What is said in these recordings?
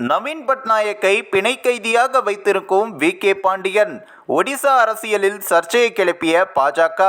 நவீன் பட்நாயக்கை பிணை கைதியாக வைத்திருக்கும் வி கே பாண்டியன். ஒடிசா அரசியலில் சர்ச்சையை கிளப்பிய பாஜக.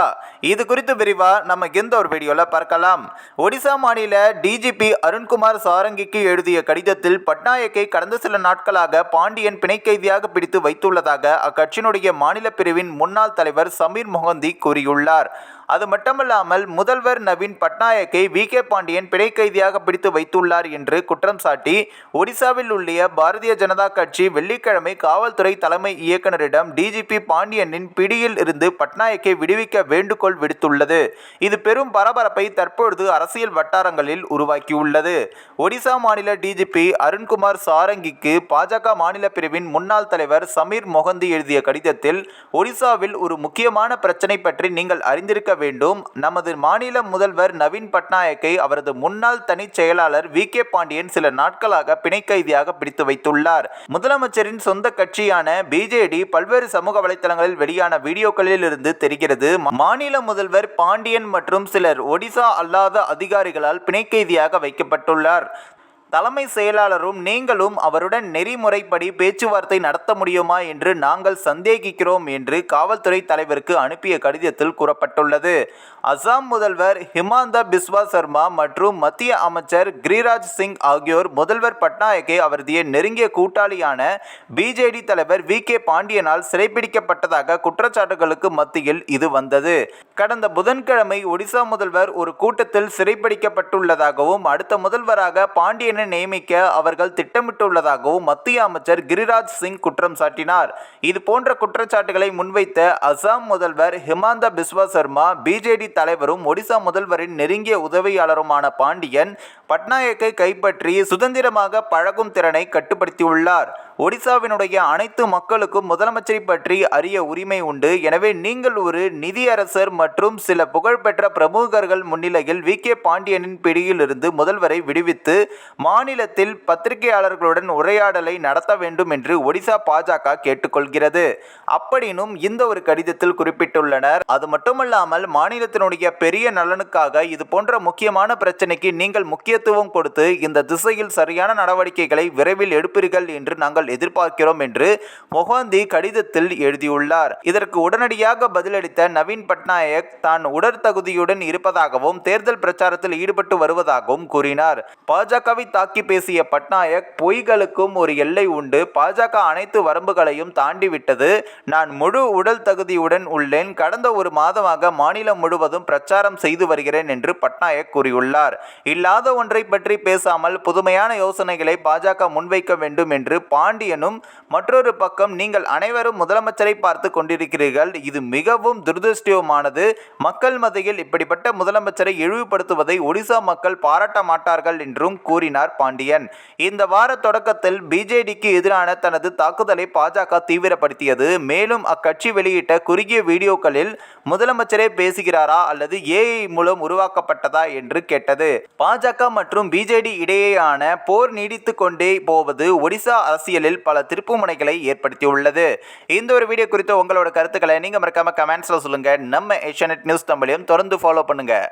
இது குறித்து விரிவாக நம்ம இந்த ஒரு வீடியோவில் பார்க்கலாம். ஒடிசா மாநில டிஜிபி அருண்குமார் சாரங்கிக்கு எழுதிய கடிதத்தில் பட்நாயக்கை கடந்த சில நாட்களாக பாண்டியன் பிணை கைதியாக பிடித்து வைத்துள்ளதாக அக்கட்சியினுடைய மாநில பிரிவின் முன்னாள் தலைவர் சமீர் மொஹந்தி கூறியுள்ளார். அது மட்டுமல்லாமல் முதல்வர் நவீன் பட்நாயக்கை வி. கே. பாண்டியன் பிணை கைதியாக பிடித்து வைத்துள்ளார் என்று குற்றம் சாட்டி ஒடிசாவில் உள்ள பாரதிய ஜனதா கட்சி வெள்ளிக்கிழமை காவல்துறை தலைமை இயக்குநரிடம் டிஜிபி பாண்டியனின் பிடியில் இருந்து பட்நாயக்கை விடுவிக்க வேண்டுகோள் விடுத்துள்ளது. இது பெரும் பரபரப்பை தற்பொழுது அரசியல் வட்டாரங்களில் உருவாக்கியுள்ளது. ஒடிசா மாநில டிஜிபி அருண்குமார் சாரங்கிக்கு பாஜக மாநில பிரிவின் முன்னாள் தலைவர் சமீர் மொஹந்தி எழுதிய கடிதத்தில் ஒடிசாவில் ஒரு முக்கியமான பிரச்சனை பற்றி நீங்கள் அறிந்திருக்க வேண்டும். நமது மாநில முதல்வர் நவீன் பட்நாயக்கை அவரது முன்னாள் தனிச் செயலாளர் வி. கே. பாண்டியன் சில நாட்களாக பிணைக்கைதியாக பிடித்து வைத்துள்ளார். முதலமைச்சரின் சொந்த கட்சியான பிஜேடி பல்வேறு சமூக வலைத்தளங்களில் வெளியான வீடியோக்களில் இருந்து தெரிகிறது மாநில முதல்வர் பாண்டியன் மற்றும் சிலர் ஒடிசா அல்லாத அதிகாரிகளால் பிணைக்கைதியாக வைக்கப்பட்டுள்ளார். தலைமை செயலாளரும் நீங்களும் அவருடன் நெறிமுறைப்படி பேச்சுவார்த்தை நடத்த முடியுமா என்று நாங்கள் சந்தேகிக்கிறோம் என்று காவல்துறை தலைவருக்கு அனுப்பிய கடிதத்தில் கூறப்பட்டுள்ளது. அசாம் முதல்வர் ஹிமாந்தா பிஸ்வா சர்மா மற்றும் மத்திய அமைச்சர் கிரிராஜ் சிங் ஆகியோர் முதல்வர் பட்நாயக்கை அவரது நெருங்கிய கூட்டாளியான பிஜேடி தலைவர் வி கே பாண்டியனால் சிறைப்பிடிக்கப்பட்டதாக குற்றச்சாட்டுகளுக்கு மத்தியில் இது வந்தது. கடந்த புதன்கிழமை ஒடிசா முதல்வர் ஒரு கூட்டத்தில் சிறைப்பிடிக்கப்பட்டுள்ளதாகவும் அடுத்த முதல்வராக என நியமிக்க அவர்கள் திட்டமிட்டுள்ளதாகவும் மத்திய அமைச்சர் கிரிராஜ் சிங் குற்றம் சாட்டினார். இது போன்ற குற்றச்சாட்டுகளை முன்வைத்த அசாம் முதல்வர் ஹிமாந்தா பிஸ்வா சர்மா பிஜேடி தலைவரும் ஒடிசா முதல்வரின் நெருங்கிய உதவியாளருமான பாண்டியன் பட்நாயக்கை கைப்பற்றி சுதந்திரமாக பழகும் திறனை கட்டுப்படுத்தியுள்ளார். ஒடிசாவினுடைய அனைத்து மக்களுக்கும் முதலமைச்சரை பற்றி அறிய உரிமை உண்டு. எனவே நீங்கள் ஒரு நிதியரசர் மற்றும் சில புகழ்பெற்ற பிரமுகர்கள் முன்னிலையில் வி. கே. பாண்டியனின் பிடியிலிருந்து முதல்வரை விடுவித்து மாநிலத்தில் பத்திரிகையாளர்களுடன் உரையாடலை நடத்த வேண்டும் என்று ஒடிசா பாஜக கேட்டுக்கொள்கிறது. அப்படினும் இந்த ஒரு கடிதத்தில் குறிப்பிட்டுள்ளனர். அது மட்டுமல்லாமல் மாநிலத்தினுடைய பெரிய நலனுக்காக இது போன்ற முக்கியமான பிரச்சனைக்கு நீங்கள் முக்கியத்துவம் கொடுத்து இந்த திசையில் சரியான நடவடிக்கைகளை விரைவில் எடுப்பீர்கள் என்று நாங்கள் நாங்கள் எதிர்பார்க்கிறோம் என்று மொஹந்தி கடிதத்தில் எழுதியுள்ளார். இதற்கு உடனடியாக பதிலளித்த நவீன் பட்நாயக் தான் உடற்தகுதியுடன் இருப்பதாகவும் தேர்தல் பிரச்சாரத்தில் ஈடுபட்டு வருவதாகவும் கூறினார். பாஜகவை தாக்கி பேசிய பட்நாயக் பொய்களுக்கும் ஒரு எல்லை உண்டு பாஜக அனைத்து வரம்புகளையும் தாண்டிவிட்டது நான் முழு உடல் தகுதியுடன் உள்ளேன் கடந்த ஒரு மாதமாக மாநிலம் முழுவதும் பிரச்சாரம் செய்து வருகிறேன் என்று பட்நாயக் கூறியுள்ளார். இல்லாத ஒன்றை பற்றி பேசாமல் புதுமையான யோசனைகளை பாஜக முன்வைக்க வேண்டும் என்று பாண்டியனும் மற்றொரு பக்கம் நீங்கள் அனைவரும் முதலமைச்சரை பார்த்து கொண்டிருக்கிறீர்கள். இது மிகவும் துரதிருஷ்டமானது மக்கள் மத்தியில் இப்படிப்பட்ட முதலமைச்சரை இழிவுபடுத்துவதை ஒடிசா மக்கள் பாராட்ட மாட்டார்கள் என்றும் கூறினார் பாண்டியன். இந்த வார தொடக்கத்தில் பிஜேடிக்கு எதிரான தனது தாக்குதலை பாஜக தீவிரப்படுத்தியது. மேலும் அக்கட்சி வெளியிட்ட குறுகிய வீடியோக்களில் முதலமைச்சரே பேசுகிறாரா அல்லது ஏஐ மூலம் உருவாக்கப்பட்டதா என்று கேட்டது. பாஜக மற்றும் பிஜேடி இடையேயான போர் நீடித்து கொண்டே போவது ஒடிசா அரசியல் அரசியலில் பல திருப்புமுனைகளை ஏற்படுத்தியுள்ளது. இந்த ஒரு வீடியோ குறித்த உங்களோட கருத்துக்களை நீங்கள் மறக்காம கமெண்ட்ஸில் சொல்லுங்கள் நம்ம ஏஷியநெட் நியூஸ் தமிழையும் தொடர்ந்து ஃபாலோ பண்ணுங்கள்